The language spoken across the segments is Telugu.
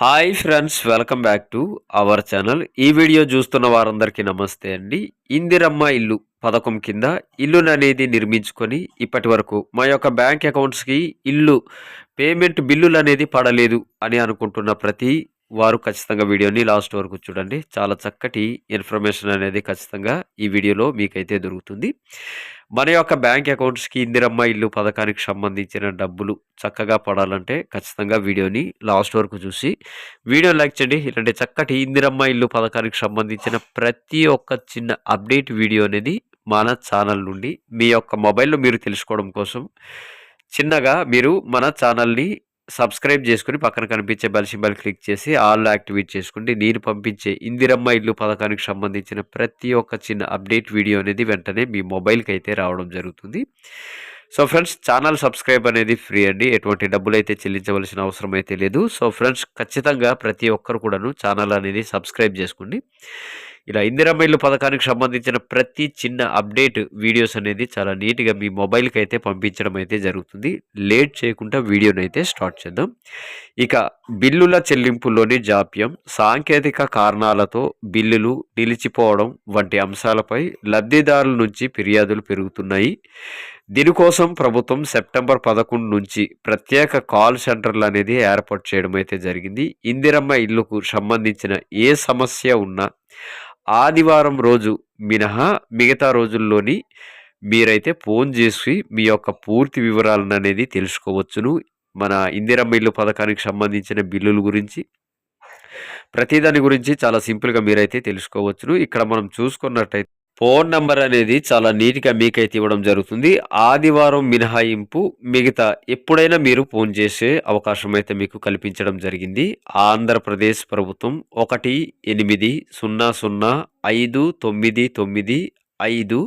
Hi friends welcome back to our channel. ఈ వీడియో చూస్తున్న వారందరికీ నమస్తే అండి. ఇందిరమ్మ ఇల్లు పథకం కింద ఇల్లును అనేది నిర్మించుకొని ఇప్పటి వరకు మా యొక్క బ్యాంక్ అకౌంట్స్కి ఇల్లు పేమెంట్ బిల్లులు అనేది పడలేదు అని అనుకుంటున్న ప్రతి వారు ఖచ్చితంగా వీడియోని లాస్ట్ వరకు చూడండి. చాలా చక్కటి ఇన్ఫర్మేషన్ అనేది ఖచ్చితంగా ఈ వీడియోలో మీకైతే దొరుకుతుంది. మన యొక్క బ్యాంక్ అకౌంట్స్కి ఇందిరమ్మ ఇల్లు పథకానికి సంబంధించిన డబ్బులు చక్కగా పడాలంటే ఖచ్చితంగా వీడియోని లాస్ట్ వరకు చూసి వీడియో లైక్ చేయండి. ఇలాంటి చక్కటి ఇందిరమ్మ ఇల్లు పథకానికి సంబంధించిన ప్రతి ఒక్క చిన్న అప్డేట్ వీడియో అనేది మన ఛానల్ నుండి మీ యొక్క మొబైల్లో మీరు తెలుసుకోవడం కోసం చిన్నగా మీరు మన ఛానల్ని సబ్స్క్రైబ్ చేసుకుని పక్కన కనిపించే బెల్ సింబల్ క్లిక్ చేసి ఆల్ యాక్టివేట్ చేసుకోండి నేను పంపించే ఇందిరమ్మ ఇల్లు పథకానికి సంబంధించిన ప్రతి ఒక్క చిన్న అప్డేట్ వీడియో అనేది వెంటనే మీ మొబైల్కి అయితే రావడం జరుగుతుంది. సో ఫ్రెండ్స్ ఛానల్ సబ్స్క్రైబ్ అనేది ఫ్రీ అండి. ఎటువంటి డబ్బులు అయితే చెల్లించవలసిన అవసరం అయితే లేదు. సో ఫ్రెండ్స్ ఖచ్చితంగా ప్రతి ఒక్కరు కూడాను ఛానల్ అనేది సబ్స్క్రైబ్ చేసుకోండి. ఇలా ఇందిరమ్మ ఇల్లు పథకానికి సంబంధించిన ప్రతి చిన్న అప్డేట్ వీడియోస్ అనేది చాలా నీట్గా మీ మొబైల్కి అయితే పంపించడం అయితే జరుగుతుంది. లేట్ చేయకుండా వీడియోని అయితే స్టార్ట్ చేద్దాం. ఇక బిల్లుల చెల్లింపుల్లోని జాప్యం సాంకేతిక కారణాలతో బిల్లులు నిలిచిపోవడం వంటి అంశాలపై లబ్ధిదారుల నుంచి ఫిర్యాదులు పెరుగుతున్నాయి. దీనికోసం ప్రభుత్వం సెప్టెంబర్ పదకొండు నుంచి ప్రత్యేక కాల్ సెంటర్లు అనేది ఏర్పాటు చేయడం అయితే జరిగింది. ఇందిరమ్మ ఇల్లుకు సంబంధించిన ఏ సమస్య ఉన్నా ఆదివారం రోజు మినహా మిగతా రోజుల్లోని మీరైతే ఫోన్ చేసి మీ యొక్క పూర్తి వివరాలను అనేది తెలుసుకోవచ్చును. మన ఇందిరమ్మ ఇల్లు పథకానికి సంబంధించిన బిల్లుల గురించి ప్రతిదాని గురించి చాలా సింపుల్గా మీరైతే తెలుసుకోవచ్చును. ఇక్కడ మనం చూసుకున్నట్టయితే ఫోన్ నంబర్ అనేది చాలా నీట్గా మీకైతే ఇవ్వడం జరుగుతుంది. ఆదివారం మినహాయింపు మిగతా ఎప్పుడైనా మీరు ఫోన్ చేసే అవకాశం అయితే మీకు కల్పించడం జరిగింది. ఆంధ్రప్రదేశ్ ప్రభుత్వం ఒకటి ఎనిమిది సున్నా సున్నా ఐదు తొమ్మిది తొమ్మిది ఐదు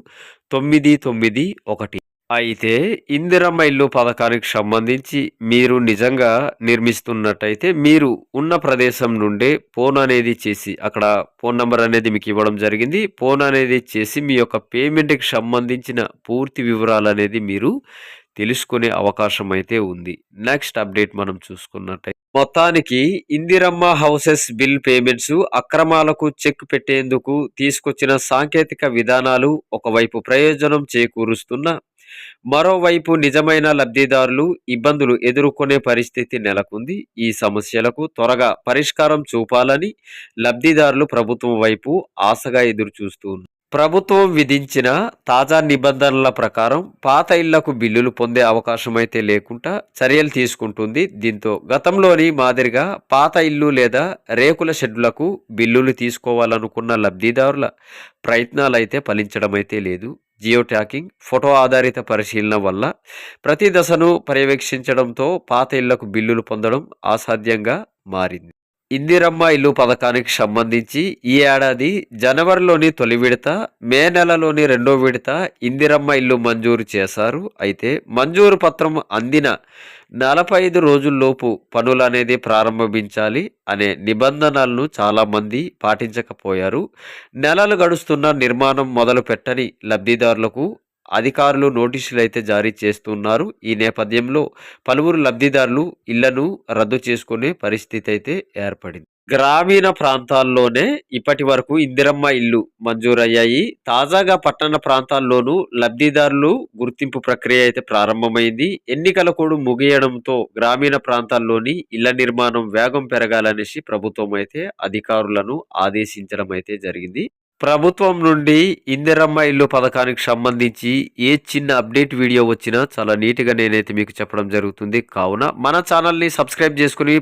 తొమ్మిది తొమ్మిది ఒకటి. అయితే ఇందిరమ్మ ఇల్లు పథకానికి సంబంధించి మీరు నిజంగా నిర్మిస్తున్నట్టయితే మీరు ఉన్న ప్రదేశం నుండే ఫోన్ అనేది చేసి అక్కడ ఫోన్ నెంబర్ అనేది మీకు ఇవ్వడం జరిగింది. ఫోన్ అనేది చేసి మీ యొక్క పేమెంట్కి సంబంధించిన పూర్తి వివరాలు అనేది మీరు తెలుసుకునే అవకాశం అయితే ఉంది. నెక్స్ట్ అప్డేట్ మనం చూసుకున్నట్టయితే మొత్తానికి ఇందిరమ్మ హౌసెస్ బిల్ పేమెంట్స్ అక్రమాలకు చెక్ పెట్టేందుకు తీసుకొచ్చిన సాంకేతిక విధానాలు ఒకవైపు ప్రయోజనం చేకూరుస్తున్న మరోవైపు నిజమైన లబ్ధిదారులు ఇబ్బందులు ఎదుర్కొనే పరిస్థితి నెలకొంది. ఈ సమస్యలకు త్వరగా పరిష్కారం చూపాలని లబ్ధిదారులు ప్రభుత్వం వైపు ఆశగా ఎదురు ప్రభుత్వం విధించిన తాజా నిబంధనల ప్రకారం పాత ఇళ్ళకు బిల్లులు పొందే అవకాశం అయితే లేకుండా చర్యలు తీసుకుంటుంది. దీంతో గతంలోని మాదిరిగా పాత ఇల్లు లేదా రేకుల షెడ్లకు బిల్లులు తీసుకోవాలనుకున్న లబ్ధిదారుల ప్రయత్నాలు అయితే ఫలించడం అయితే లేదు. జియో ట్యాకింగ్ ఫోటో ఆధారిత పరిశీలన వల్ల ప్రతి దశను పర్యవేక్షించడంతో పాత ఇళ్ళకు బిల్లులు పొందడం అసాధ్యంగా మారింది. ఇందిరమ్మ ఇల్లు పథకానికి సంబంధించి ఈ ఏడాది జనవరిలోని తొలి విడత మే నెలలోని రెండో విడత ఇందిరమ్మ ఇల్లు మంజూరు చేశారు. అయితే మంజూరు పత్రం అందిన నలభై ఐదు రోజుల్లోపు పనులు అనేది ప్రారంభించాలి అనే నిబంధనలను చాలామంది పాటించకపోయారు. నెలలు గడుస్తున్న నిర్మాణం మొదలు పెట్టని లబ్ధిదారులకు అధికారులు నోటీసులు అయితే జారీ చేస్తున్నారు. ఈ నేపథ్యంలో పలువురు లబ్ధిదారులు ఇళ్ళను రద్దు చేసుకునే పరిస్థితి అయితే ఏర్పడింది. గ్రామీణ ప్రాంతాల్లోనే ఇప్పటి వరకు ఇందిరమ్మ ఇల్లు మంజూరయ్యాయి. తాజాగా పట్టణ ప్రాంతాల్లోనూ లబ్ధిదారులు గుర్తింపు ప్రక్రియ అయితే ప్రారంభమైంది. ఎన్నికల కూడా ముగియడంతో గ్రామీణ ప్రాంతాల్లోని ఇళ్ళ నిర్మాణం వేగం పెరగాలనేసి ప్రభుత్వం అయితే అధికారులను ఆదేశించడం అయితే జరిగింది. ప్రభుత్వం నుండి ఇందిరమ్మ ఇల్లు పథకానికి సంబంధించి ఏ చిన్న అప్డేట్ వీడియో వచ్చినా చాలా నీట్గా నేనైతే మీకు చెప్పడం జరుగుతుంది. కావున మన ఛానల్ని సబ్స్క్రైబ్ చేసుకుని